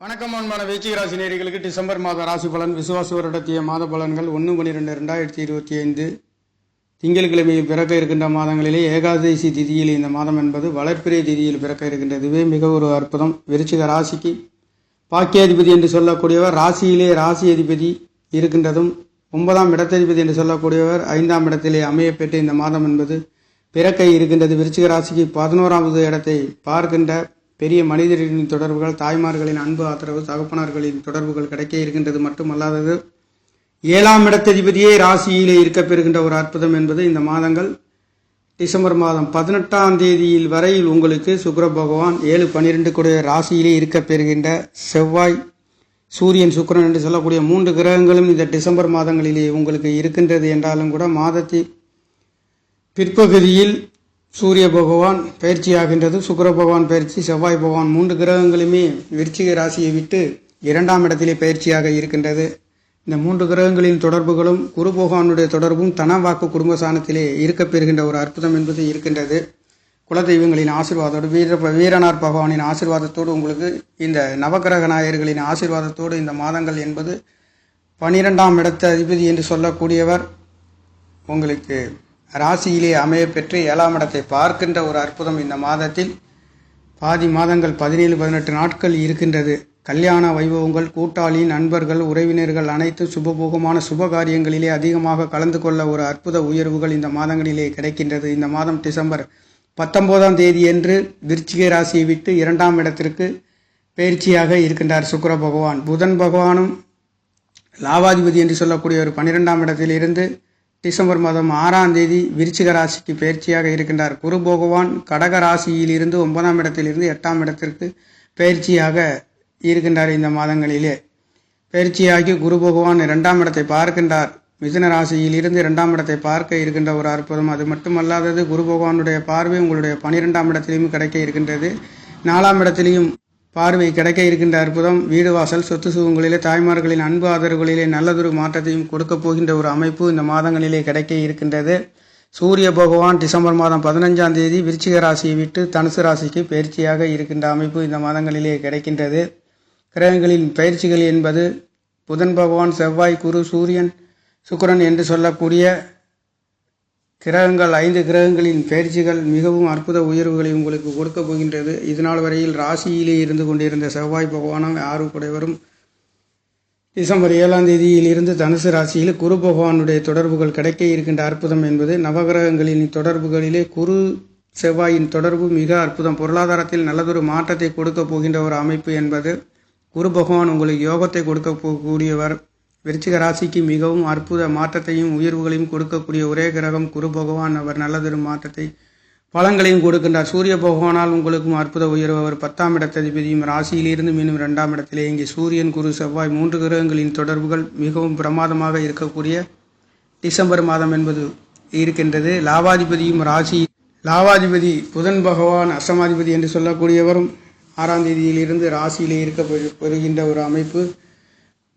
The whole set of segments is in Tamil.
வணக்கம் அன்பான விருச்சிக ராசி டிசம்பர் மாத ராசி பலன் விசுவாச வருடத்திய மாத பலன்கள் ஒன்று பன்னிரெண்டு ரெண்டாயிரத்தி இருபத்தி ஐந்து. திங்கட்கிழமையில் பிறக்க இருக்கின்ற மாதங்களிலே ஏகாதசி திதியில் இந்த மாதம் என்பது வளர்ப்பிறை திதியில் பிறக்க இருக்கின்றதுவே மிக ஒரு அற்புதம். விருச்சிக ராசிக்கு பாக்கியாதிபதி என்று சொல்லக்கூடியவர் ராசியிலே ராசி அதிபதி இருக்கின்றதும் ஒன்பதாம் இடத்ததிபதி என்று சொல்லக்கூடியவர் ஐந்தாம் இடத்திலே அமையப்பெற்ற இந்த மாதம் என்பது பிறக்க இருக்கின்றது. விருச்சிக ராசிக்கு பதினோராவது இடத்தை பார்க்கின்ற பெரிய மனிதர்களின் தொடர்புகள் தாய்மார்களின் அன்பு ஆதரவு தகப்பனார்களின் தொடர்புகள் கிடைக்க இருக்கின்றது மட்டுமல்லாதது ஏழாம் இடத்ததிபதியே ராசியிலே இருக்க பெறுகின்ற ஒரு அற்புதம் என்பது இந்த மாதங்கள். டிசம்பர் மாதம் பதினெட்டாம் தேதியில் வரையில் உங்களுக்கு சுக்கிர பகவான் ஏழு பன்னிரெண்டு கூட ராசியிலே இருக்க பெறுகின்ற செவ்வாய் சூரியன் சுக்கிரன் என்று சொல்லக்கூடிய மூன்று கிரகங்களும் இந்த டிசம்பர் மாதங்களிலே உங்களுக்கு இருக்கின்றது என்றாலும் கூட மாதத்தில் பிற்பகுதியில் சூரிய பகவான் பயிற்சியாகின்றது. சுக்கர பகவான் பயிற்சி செவ்வாய் பகவான் மூன்று கிரகங்களுமே விருச்சிக ராசியை விட்டு இரண்டாம் இடத்திலே பயிற்சியாக இருக்கின்றது. இந்த மூன்று கிரகங்களின் தொடர்புகளும் குரு பகவானுடைய தொடர்பும் தனவாக்கு குடும்ப சாணத்திலே இருக்க பெறுகின்ற ஒரு அற்புதம் என்பது இருக்கின்றது. குலதெய்வங்களின் ஆசீர்வாதத்தோடு வீர வீரனார் பகவானின் ஆசீர்வாதத்தோடு உங்களுக்கு இந்த நவக்கிரக நாயர்களின் ஆசீர்வாதத்தோடு இந்த மாதங்கள் என்பது பனிரெண்டாம் இடத்த அதிபதி என்று சொல்லக்கூடியவர் உங்களுக்கு ராசியிலே அமைய பெற்று ஏழாம் இடத்தை பார்க்கின்ற ஒரு அற்புதம் இந்த மாதத்தில். பாதி மாதங்கள் பதினேழு பதினெட்டு நாட்கள் இருக்கின்றது. கல்யாண வைபவங்கள் கூட்டாளி நண்பர்கள் உறவினர்கள் அனைத்து சுபபோகமான சுப காரியங்களிலே அதிகமாக கலந்து கொள்ள ஒரு அற்புத உயர்வுகள் இந்த மாதங்களிலே கிடைக்கின்றது. இந்த மாதம் டிசம்பர் பத்தொன்பதாம் தேதியன்று விருச்சிக ராசியை விட்டு இரண்டாம் இடத்திற்கு பயிற்சியாக இருக்கின்றார் சுக்கர பகவான். புதன் பகவானும் லாவாதிபதி என்று சொல்லக்கூடிய ஒரு பன்னிரெண்டாம் இடத்திலிருந்து டிசம்பர் மாதம் ஆறாம் தேதி விருச்சிக ராசிக்கு பயிற்சியாக இருக்கின்றார். குரு பகவான் கடக ராசியிலிருந்து ஒன்பதாம் இடத்திலிருந்து எட்டாம் இடத்திற்கு பயிற்சியாக இருக்கின்றார் இந்த மாதங்களிலே. பயிற்சியாகி குரு பகவான் இரண்டாம் இடத்தை பார்க்கின்றார். மிதுன ராசியில் இருந்து இரண்டாம் இடத்தை பார்க்க இருக்கின்ற ஒரு அற்புதம். அது மட்டுமல்லாதது குரு பகவானுடைய பார்வை உங்களுடைய பனிரெண்டாம் இடத்திலையும் கிடைக்க இருக்கின்றது. நாலாம் இடத்திலையும் பார்வை கிடைக்க இருக்கின்ற அற்புதம் வீடு வாசல் சொத்து சுகங்களிலே தாய்மார்களின் அன்பு ஆதரவுகளிலே நல்லதொரு மாற்றத்தையும் கொடுக்கப் போகின்ற ஒரு அமைப்பு இந்த மாதங்களிலே கிடைக்க இருக்கின்றது. சூரிய பகவான் டிசம்பர் மாதம் பதினஞ்சாம் தேதி விருச்சிக ராசியை விட்டு தனுசு ராசிக்கு பயிற்சியாக இருக்கின்ற அமைப்பு இந்த மாதங்களிலே கிடைக்கின்றது. கிரகங்களின் பயிற்சிகள் என்பது புதன் பகவான் செவ்வாய் குரு சூரியன் சுக்கிரன் என்று சொல்லக்கூடிய கிரகங்கள் ஐந்து கிரகங்களின் பயிற்சிகள் மிகவும் அற்புத உயர்வுகளை உங்களுக்கு கொடுக்க போகின்றது. இதனால் வரையில் ராசியிலே இருந்து கொண்டிருந்த செவ்வாய் பகவானும் ஆறு குடைவரும். டிசம்பர் ஏழாம் தேதியில் இருந்து தனுசு ராசியில் குரு பகவானுடைய தொடர்புகள் கிடைக்க இருக்கின்ற அற்புதம் என்பது நவகிரகங்களின் தொடர்புகளிலே குரு செவ்வாயின் தொடர்பு மிக அற்புதம். பொருளாதாரத்தில் நல்லதொரு மாற்றத்தை கொடுக்க போகின்ற ஒரு அமைப்பு என்பது குரு பகவான் உங்களுக்கு யோகத்தை கொடுக்க போகக்கூடியவர். விருச்சிக ராசிக்கு மிகவும் அற்புத மாற்றத்தையும் உயர்வுகளையும் கொடுக்கக்கூடிய ஒரே கிரகம் குரு பகவான். அவர் நல்லதொரு மாற்றத்தை பலங்களையும் கொடுக்கின்றார். சூரிய பகவானால் உங்களுக்கும் அற்புத உயர்வு. அவர் பத்தாம் இடத்ததிபதியும் ராசியிலிருந்து மீண்டும் இரண்டாம் இடத்திலே இங்கே சூரியன் குரு செவ்வாய் மூன்று கிரகங்களின் தொடர்புகள் மிகவும் பிரமாதமாக இருக்கக்கூடிய டிசம்பர் மாதம் என்பது இருக்கின்றது. லாவாதிபதியும் ராசி லாவாதிபதி புதன் பகவான் அஷ்டமாதிபதி என்று சொல்லக்கூடியவரும் ஆறாம் தேதியிலிருந்து ராசியிலே இருக்க பெறுகின்ற ஒரு அமைப்பு.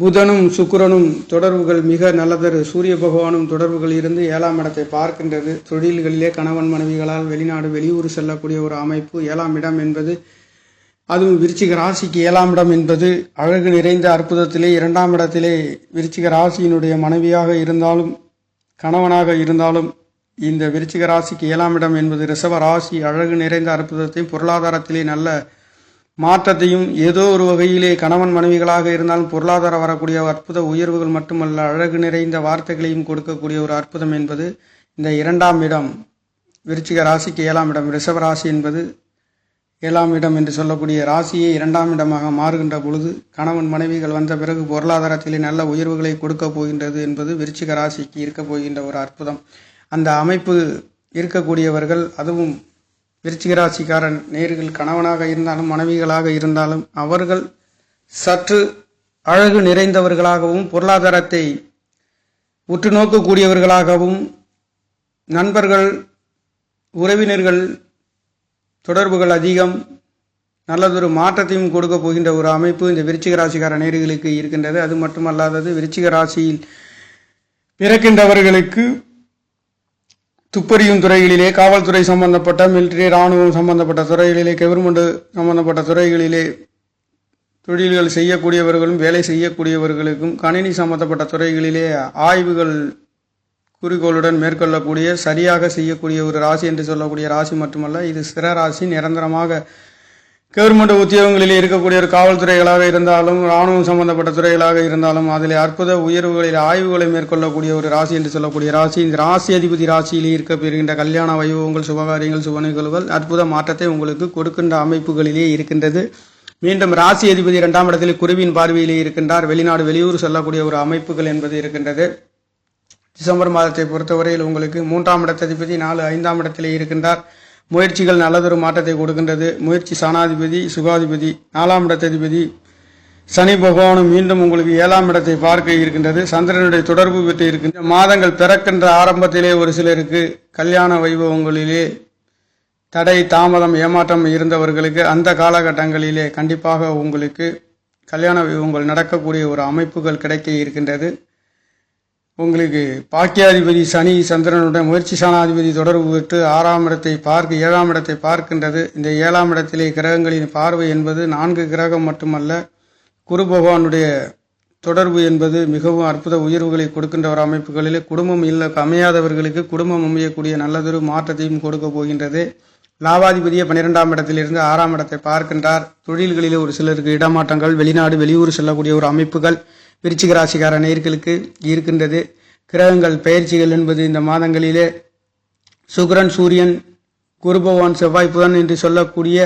புதனும் சுக்கிரனும் தொடர்புகள் மிக நல்லதரு. சூரிய பகவானும் தொடர்புகள் இருந்து ஏழாம் இடத்தை பார்க்கின்றது. தொழில்களிலே கணவன் மனைவிகளால் வெளிநாடு வெளியூர் செல்லக்கூடிய ஒரு அமைப்பு ஏழாம் இடம் என்பது அதுவும் விருச்சிக ராசிக்கு ஏழாம் இடம் என்பது அழகு நிறைந்த அற்புதத்திலே இரண்டாம் இடத்திலே விருச்சிக ராசியினுடைய மனைவியாக இருந்தாலும் கணவனாக இருந்தாலும் இந்த விருச்சிக ராசிக்கு ஏழாம் இடம் என்பது ரிஷப ராசி அழகு நிறைந்த அற்புதத்தையும் பொருளாதாரத்திலே நல்ல மாற்றத்தையும் ஏதோ ஒரு வகையிலே கணவன் மனைவிகளாக இருந்தாலும் பொருளாதார வரக்கூடிய அற்புத உயர்வுகள் மட்டுமல்ல அழகு நிறைந்த வார்த்தைகளையும் கொடுக்கக்கூடிய ஒரு அற்புதம் என்பது இந்த இரண்டாம் இடம். விருச்சிக ராசிக்கு ஏழாம் இடம். ரிஷப ராசி என்பது ஏழாம் இடம் என்று சொல்லக்கூடிய ராசியே இரண்டாம் இடமாக மாறுகின்ற பொழுது கணவன் மனைவிகள் வந்த பிறகு பொருளாதாரத்திலே நல்ல உயர்வுகளை கொடுக்க போகின்றது என்பது விருச்சிக ராசிக்கு இருக்க போகின்ற ஒரு அற்புதம். அந்த அமைப்பு இருக்கக்கூடியவர்கள் அதுவும் விருச்சிக ராசிக்காரன் நேர்கள் கணவனாக இருந்தாலும் மனைவிகளாக இருந்தாலும் அவர்கள் சற்று அழகு நிறைந்தவர்களாகவும் பொருளாதாரத்தை உற்று நோக்கக்கூடியவர்களாகவும் நண்பர்கள் உறவினர்கள் தொடர்புகள் அதிகம் நல்லதொரு மாற்றத்தையும் கொடுக்க போகின்ற ஒரு அமைப்பு இந்த விருச்சிக ராசிக்கார நேர்களுக்கு இருக்கின்றது. அது மட்டுமல்லாதது விருச்சிக ராசியில் பிறக்கின்றவர்களுக்கு துப்பறியும் துறைகளிலே காவல்துறை சம்பந்தப்பட்ட மிலிட்டரி இராணுவம் சம்பந்தப்பட்ட துறைகளிலே கவர்மெண்ட் சம்பந்தப்பட்ட துறைகளிலே தொழில்கள் செய்யக்கூடியவர்களும் வேலை செய்யக்கூடியவர்களுக்கும் கணினி சம்பந்தப்பட்ட துறைகளிலே ஆய்வுகள் குறிக்கோளுடன் மேற்கொள்ளக்கூடிய சரியாக செய்யக்கூடிய ஒரு ராசி என்று சொல்லக்கூடிய ராசி மட்டுமல்ல இது சிற ராசி. நிரந்தரமாக கவர்மெண்ட் உத்தியோகங்களில் இருக்கக்கூடிய ஒரு காவல்துறைகளாக இருந்தாலும் ராணுவம் சம்பந்தப்பட்ட துறைகளாக இருந்தாலும் அதில் அற்புத உயர்வுகளில் ஆய்வுகளை மேற்கொள்ளக்கூடிய ஒரு ராசி என்று சொல்லக்கூடிய ராசி இந்த ராசி அதிபதி ராசியில் இருக்க பெறுகின்ற கல்யாண வைபவங்கள் சுபகாரியங்கள் சுப நிகழ்வுகள் அற்புத மாற்றத்தை உங்களுக்கு கொடுக்கின்ற அமைப்புகளிலே இருக்கின்றது. மீண்டும் ராசி அதிபதி இரண்டாம் இடத்தில் குருவின் பார்வையிலே இருக்கின்றார். வெளிநாடு வெளியூர் செல்லக்கூடிய ஒரு அமைப்புகள் என்பது இருக்கின்றது. டிசம்பர் மாதத்தை பொறுத்தவரையில் உங்களுக்கு மூன்றாம் இடத்ததிபதி நாலு ஐந்தாம் இடத்திலே இருக்கின்றார். முயற்சிகள் நல்லதொரு மாற்றத்தை கொடுக்கின்றது. முயற்சி சாணாதிபதி சுகாதிபதி நாலாம் இடத்ததிபதி சனி பகவானும் மீண்டும் உங்களுக்கு ஏழாம் இடத்தை பார்க்க இருக்கின்றது. சந்திரனுடைய தொடர்பு பெற்று இருக்கின்ற மாதங்கள் பிறக்கின்ற ஆரம்பத்திலே ஒரு சிலருக்கு கல்யாண வைபவங்களிலே தடை தாமதம் ஏமாற்றம் இருந்தவர்களுக்கு அந்த காலகட்டங்களிலே கண்டிப்பாக உங்களுக்கு கல்யாண வைபவங்கள் நடக்கக்கூடிய ஒரு அமைப்புகள் கிடைக்க இருக்கின்றது. உங்களுக்கு பாக்கியாதிபதி சனி சந்திரனுடன் முயற்சி சாணாதிபதி தொடர்பு பெற்று ஆறாம் இடத்தை பார்க்க ஏழாம் இடத்தை பார்க்கின்றது. இந்த ஏழாம் இடத்திலே கிரகங்களின் பார்வை என்பது நான்கு கிரகம் மட்டுமல்ல குரு பகவானுடைய தொடர்பு என்பது மிகவும் அற்புத உயர்வுகளை கொடுக்கின்ற ஒரு அமைப்புகளிலே குடும்பம் இல்லை அமையாதவர்களுக்கு குடும்பம் அமையக்கூடிய நல்லதொரு மாற்றத்தையும் கொடுக்க போகின்றது. லாபாதிபதியை பன்னிரெண்டாம் இடத்திலிருந்து ஆறாம் இடத்தை பார்க்கின்றார். தொழில்களிலே ஒரு சிலருக்கு இடமாற்றங்கள் வெளிநாடு வெளியூர் செல்லக்கூடிய ஒரு அமைப்புகள் விருச்சிக ராசிக்கார நேர்களுக்கு இருக்கின்றது. கிரகங்கள் பயிற்சிகள் என்பது இந்த மாதங்களிலே சுக்கிரன் சூரியன் குரு பகவான் செவ்வாய் புதன் என்று சொல்லக்கூடிய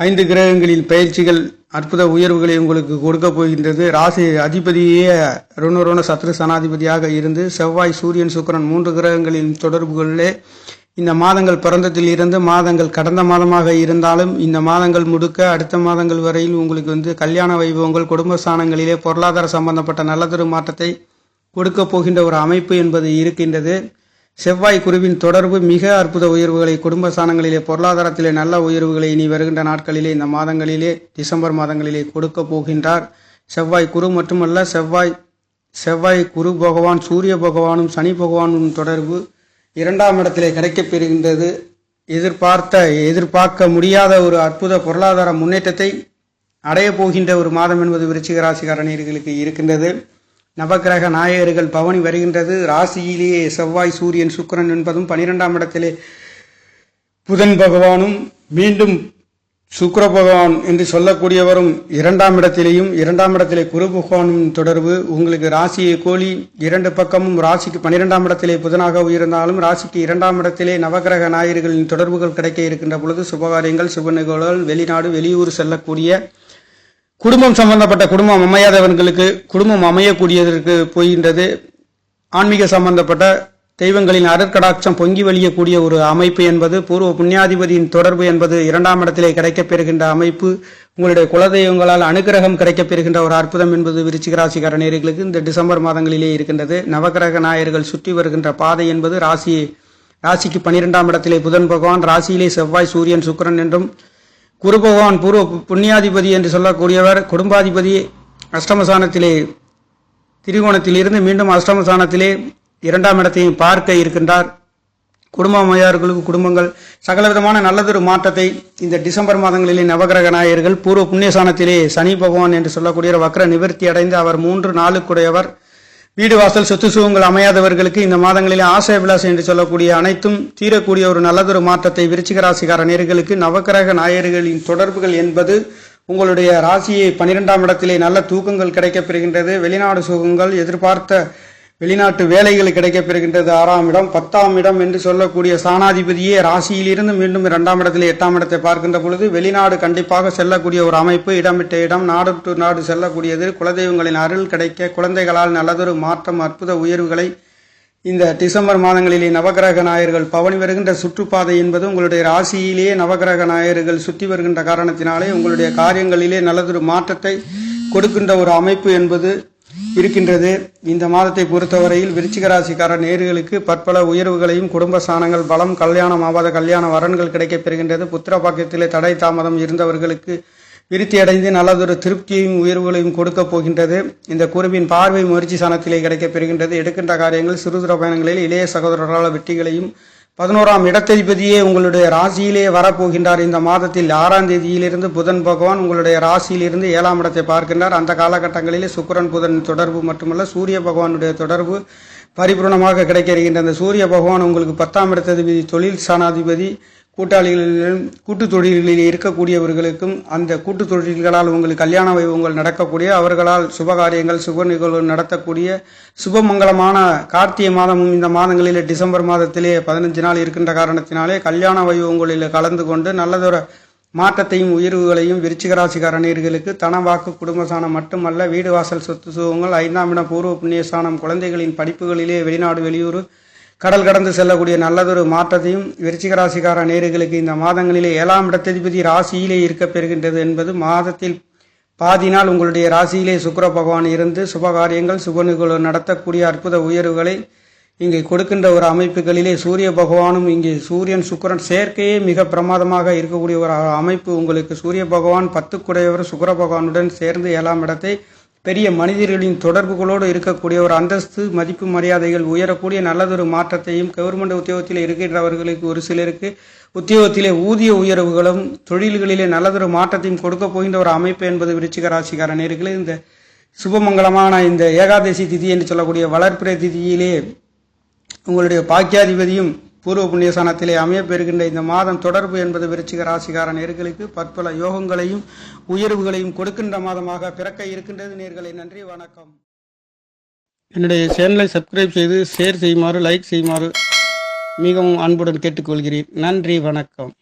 ஐந்து கிரகங்களில் பயிற்சிகள் அற்புத உயர்வுகளை உங்களுக்கு கொடுக்க போகின்றது. ராசி அதிபதியே ருணரோண சத்ரு சனாதிபதியாக இருந்து செவ்வாய் சூரியன் சுக்கரன் மூன்று கிரகங்களின் தொடர்புகளிலே இந்த மாதங்கள் பிறந்ததில் இருந்து மாதங்கள் கடந்த மாதமாக இருந்தாலும் இந்த மாதங்கள் முடுக்க அடுத்த மாதங்கள் வரையில் உங்களுக்கு வந்து கல்யாண வைபவங்கள் குடும்ப ஸ்தானங்களிலே பொருளாதார சம்பந்தப்பட்ட நல்லதொரு மாற்றத்தை கொடுக்க போகின்ற ஒரு அமைப்பு என்பது இருக்கின்றது. செவ்வாய் குருவின் தொடர்பு மிக அற்புத உயர்வுகளை குடும்ப ஸ்தானங்களிலே பொருளாதாரத்திலே நல்ல உயர்வுகளை இனி வருகின்ற நாட்களிலே இந்த மாதங்களிலே டிசம்பர் மாதங்களிலே கொடுக்க போகின்றார். செவ்வாய் குரு மட்டுமல்ல செவ்வாய் செவ்வாய் குரு பகவான் சூரிய பகவானும் சனி பகவானும் தொடர்பு இரண்டாம் இடத்திலே கிடைக்கப் பெறுகின்றது. எதிர்பார்த்த எதிர்பார்க்க முடியாத ஒரு அற்புத பொருளாதார முன்னேற்றத்தை அடைய போகின்ற ஒரு மாதம் என்பது விருச்சிக ராசிக்காரணியர்களுக்கு இருக்கின்றது. நவக்கிரக நாயகர்கள் பவனி வருகின்றது. ராசியிலேயே செவ்வாய் சூரியன் சுக்கிரன் என்பதும் பனிரெண்டாம் இடத்திலே புதன் பகவானும் மீண்டும் சுக்கர பகவான் என்று சொல்லக்கூடியவரும் இரண்டாம் இடத்திலேயும் இரண்டாம் இடத்திலே குரு பகவானும் தொடர்பு. உங்களுக்கு ராசியை கோழி இரண்டு பக்கமும் ராசிக்கு பன்னிரெண்டாம் இடத்திலே புதனாக உயர்ந்தாலும் ராசிக்கு இரண்டாம் இடத்திலே நவகிரக நாயகர்களின் தொடர்புகள் கிடைக்க இருக்கின்ற பொழுது சுபகாரியங்கள் சுப நிகழ்வுகள் வெளிநாடு வெளியூர் செல்லக்கூடிய குடும்பம் சம்பந்தப்பட்ட குடும்பம் அமையாதவர்களுக்கு குடும்பம் அமையக்கூடியதற்கு போகின்றது. ஆன்மீக சம்பந்தப்பட்ட தெய்வங்களின் அடற்கடாட்சம் பொங்கி வழியக்கூடிய ஒரு அமைப்பு என்பது பூர்வ புண்ணியாதிபதியின் தொடர்பு என்பது இரண்டாம் இடத்திலே கிடைக்கப்பெறுகின்ற அமைப்பு உங்களுடைய குலதெய்வங்களால் அனுகிரகம் கிடைக்கப்பெறுகின்ற ஒரு அற்புதம் என்பது விருச்சிக நேர்களுக்கு இந்த டிசம்பர் மாதங்களிலே இருக்கின்றது. நவகிரக நாயர்கள் சுற்றி வருகின்ற பாதை என்பது ராசி ராசிக்கு பன்னிரெண்டாம் இடத்திலே புதன் பகவான் ராசியிலே செவ்வாய் சூரியன் சுக்கிரன் என்றும் குரு பகவான் பூர்வ புண்ணியாதிபதி என்று சொல்லக்கூடியவர் குடும்பாதிபதி அஷ்டமசானத்திலே திரிகோணத்திலிருந்து மீண்டும் அஷ்டமசானத்திலே இரண்டாம் இடத்தையும் பார்க்க இருக்கின்றார். குடும்ப அம்மையார்களுக்கு குடும்பங்கள் சகலவிதமான நல்லதொரு மாற்றத்தை இந்த டிசம்பர் மாதங்களிலே நவகிரக நாயகர்கள் பூர்வ புண்ணியசானத்திலே சனி பகவான் என்று சொல்லக்கூடிய வக்ர நிவர்த்தி அடைந்து அவர் மூன்று நாளுக்குடையவர். வீடு வாசல் சொத்து சுகங்கள் அமையாதவர்களுக்கு இந்த மாதங்களிலே ஆசை விலாசம் என்று சொல்லக்கூடிய அனைத்தும் தீரக்கூடிய ஒரு நல்லதொரு மாற்றத்தை விருச்சிக ராசிகார நேர்களுக்கு நவக்கிரக நாயர்களின் தொடர்புகள் என்பது உங்களுடைய ராசியை பன்னிரெண்டாம் இடத்திலே நல்ல தூக்கங்கள் கிடைக்கப் பெறுகின்றது. வெளிநாடு சுகங்கள் எதிர்பார்த்த வெளிநாட்டு வேலைகள் கிடைக்கப் பெறுகின்றது ஆறாம் இடம் பத்தாம் இடம் என்று சொல்லக்கூடிய சாணாதிபதியே ராசியிலிருந்து மீண்டும் இரண்டாம் இடத்தில் எட்டாம் இடத்தை பார்க்கின்ற பொழுது வெளிநாடு கண்டிப்பாக செல்லக்கூடிய ஒரு அமைப்பு இடமிட்ட இடம் நாடு டு நாடு செல்லக்கூடியது. குலதெய்வங்களின் அருள் கிடைக்க குழந்தைகளால் நல்லதொரு மாற்றம் அற்புத உயர்வுகளை இந்த டிசம்பர் மாதங்களிலே நவகிரக நாயர்கள் பவனி வருகின்ற சுற்றுப்பாதை என்பது உங்களுடைய ராசியிலேயே நவகிரக நாயர்கள் சுற்றி வருகின்ற காரணத்தினாலே உங்களுடைய காரியங்களிலே நல்லதொரு மாற்றத்தை கொடுக்கின்ற ஒரு அமைப்பு என்பது இருக்கின்றது. இந்த மாதத்தை பொறுத்தவரையில் விருச்சிக ராசிக்கார நேர்களுக்கு பற்பல உயர்வுகளையும் குடும்ப சாணங்கள் பலம் கல்யாணம் ஆவாத கல்யாண வரன்கள் கிடைக்கப் பெறுகின்றது. புத்திர பாக்கியத்திலே தடை தாமதம் இருந்தவர்களுக்கு விருத்தி அடைந்து நல்லதொரு திருப்தியையும் உயர்வுகளையும் கொடுக்கப் போகின்றது. இந்த குருவின் பார்வை முயற்சி சாணத்திலே கிடைக்கப் பெறுகின்றது. எடுக்கின்ற காரியங்கள் சிறு சிறு பயணங்களில் இளைய சகோதரர்களால் வெற்றிகளையும் பதினோராம் இடத்ததிபதியே உங்களுடைய ராசியிலே வரப்போகின்றார். இந்த மாதத்தில் ஆறாம் தேதியிலிருந்து புதன் பகவான் உங்களுடைய ராசியிலிருந்து ஏழாம் இடத்தை பார்க்கின்றார். அந்த காலகட்டங்களிலே சுக்கிரன் புதன் தொடர்பு மட்டுமல்ல சூரிய பகவானுடைய தொடர்பு பரிபூர்ணமாக கிடைக்க இருக்கின்ற அந்த சூரிய பகவான் உங்களுக்கு பத்தாம் இடத்ததிபதி தொழில் ஸ்தானாதிபதி கூட்டாளிகளிலும் கூட்டுத் தொழில்களில் இருக்கக்கூடியவர்களுக்கும் அந்த கூட்டுத் தொழில்களால் உங்களுக்கு கல்யாண வைபவங்கள் நடக்கக்கூடிய அவர்களால் சுபகாரியங்கள் சுப நிகழ்வு நடத்தக்கூடிய சுபமங்கலமான கார்த்திகை மாதமும் இந்த மாதங்களிலே டிசம்பர் மாதத்திலே பதினஞ்சு நாள் இருக்கின்ற காரணத்தினாலே கல்யாண வைபவங்களில் கலந்து கொண்டு நல்லதொரு மாற்றத்தையும் உயர்வுகளையும் விருச்சிக ராசிக்காரணியர்களுக்கு தனவாக்கு குடும்பசானம் மட்டுமல்ல வீடு வாசல் சொத்து சுகங்கள் ஐந்தாம் இடம் பூர்வ புண்ணியஸ்தானம் குழந்தைகளின் படிப்புகளிலே வெளிநாடு வெளியூர் கடல் கடந்து செல்லக்கூடிய நல்லதொரு மாற்றத்தையும் விருச்சிக ராசிக்கார நேர்களுக்கு இந்த மாதங்களிலே ஏழாம் இடத்ததிபதி ராசியிலே இருக்க பெறுகின்றது என்பது மாதத்தில் பாதி நாள் உங்களுடைய ராசியிலே சுக்கிர பகவான் இருந்து சுபகாரியங்கள் சுபநிகழ்வு நடத்தக்கூடிய அற்புத உயர்வுகளை இங்கே கொடுக்கின்ற ஒரு அமைப்புகளிலே சூரிய பகவானும் இங்கே சூரியன் சுக்கிரன் சேர்க்கையே மிக பிரமாதமாக இருக்கக்கூடிய ஒரு அமைப்பு. உங்களுக்கு சூரிய பகவான் பத்துக்குடையவர் சுக்கர பகவானுடன் சேர்ந்து ஏழாம் இடத்தை பெரிய மனிதர்களின் தொடர்புகளோடு இருக்கக்கூடிய ஒரு அந்தஸ்து மதிப்பு மரியாதைகள் உயரக்கூடிய நல்லதொரு மாற்றத்தையும் கவர்மெண்ட் உத்தியோகத்தில் இருக்கின்றவர்களுக்கு ஒரு சிலருக்கு உத்தியோகத்திலே ஊதிய உயர்வுகளும் தொழில்களிலே நல்லதொரு மாற்றத்தையும் கொடுக்க போகின்ற ஒரு அமைப்பு என்பது விருச்சிக ராசிக்கார நேர்களே. இந்த சுபமங்கலமான இந்த ஏகாதசி திதி என்று சொல்லக்கூடிய வளர்ப்பிறை திதியிலே உங்களுடைய பாக்கியாதிபதியும் பூர்வ புண்ணிய சனத்திலே அமையப்பெறுகின்ற இந்த மாதம் தொடர்பு என்பது விருச்சிக ராசிகார நேர்களுக்கு பற்பல யோகங்களையும் உயர்வுகளையும் கொடுக்கின்ற மாதமாக பிறக்க இருக்கின்றது நேர்களை. நன்றி வணக்கம். என்னுடைய சேனலை சப்ஸ்கிரைப் செய்து ஷேர் செய்யுமாறு லைக் செய்யுமாறு மிகவும் அன்புடன் கேட்டுக்கொள்கிறேன். நன்றி வணக்கம்.